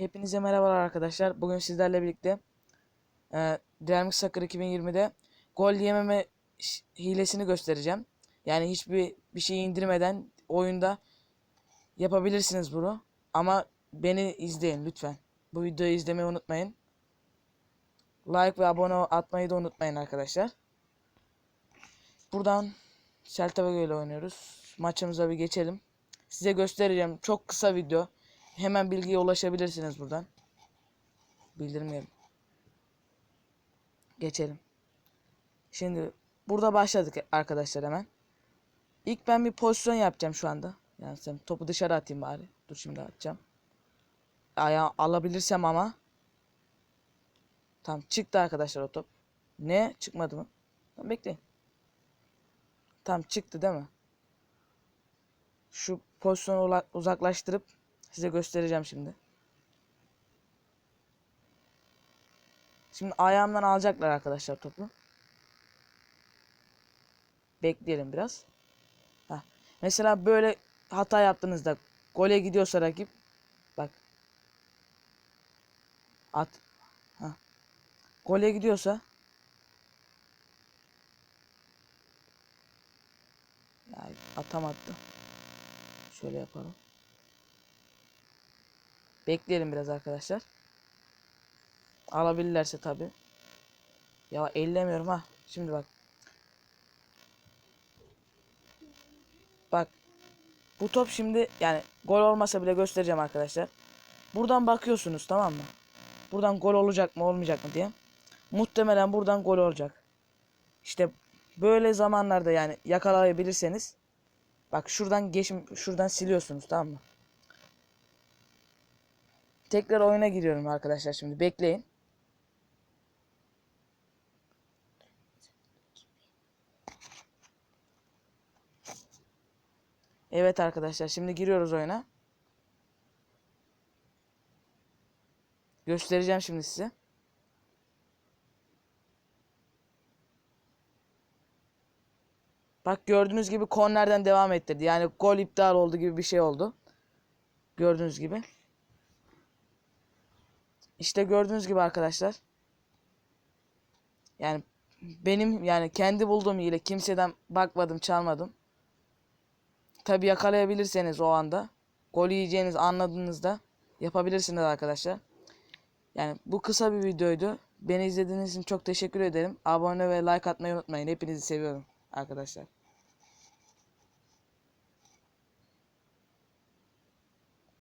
Hepinize merhabalar arkadaşlar. Bugün sizlerle birlikte e, Dynamic Soccer 2020'de gol yememe hilesini göstereceğim. Yani hiçbir bir şey indirmeden oyunda yapabilirsiniz bunu. Ama beni izleyin lütfen. Bu videoyu izlemeyi unutmayın. Like ve abone atmayı da unutmayın arkadaşlar. Buradan Celta ile oynuyoruz. Maçımıza bir geçelim. Size göstereceğim. Çok kısa video. Hemen bilgiye ulaşabilirsiniz buradan. Bildirmeyelim. Geçelim. Şimdi burada başladık arkadaşlar hemen. İlk ben bir pozisyon yapacağım şu anda. Yani sen topu dışarı atayım bari. Dur şimdi atacağım. Ayağı alabilirsem ama. Tamam çıktı arkadaşlar o top. Ne? Çıkmadı mı? Tamam bekleyin. Tamam çıktı değil mi? Şu pozisyonu uzaklaştırıp size göstereceğim şimdi. Şimdi ayağımdan alacaklar arkadaşlar topu. Bekleyelim biraz. Heh. Mesela böyle hata yaptığınızda gole gidiyorsa rakip bak at. Heh. Gole gidiyorsa ya atamadı. Şöyle yapalım. Bekleyelim biraz arkadaşlar. Alabilirlerse tabi. Ya ellemiyorum ha. Şimdi bak. Bak. Bu top şimdi yani gol olmasa bile göstereceğim arkadaşlar. Buradan bakıyorsunuz tamam mı? Buradan gol olacak mı olmayacak mı diye. Muhtemelen buradan gol olacak. İşte böyle zamanlarda yani yakalayabilirseniz bak şuradan geç şuradan siliyorsunuz tamam mı? Tekrar oyuna giriyorum arkadaşlar şimdi bekleyin. Evet arkadaşlar şimdi giriyoruz oyuna. Göstereceğim şimdi size. Bak gördüğünüz gibi kornerden devam ettirdi. Yani gol iptal oldu gibi bir şey oldu. Gördüğünüz gibi. İşte gördüğünüz gibi arkadaşlar. Yani benim yani kendi bulduğum hile kimseden bakmadım çalmadım. Tabi yakalayabilirseniz o anda gol yiyeceğiniz anladığınızda yapabilirsiniz arkadaşlar. Yani bu kısa bir videoydu. Beni izlediğiniz için çok teşekkür ederim. Abone ve like atmayı unutmayın. Hepinizi seviyorum arkadaşlar.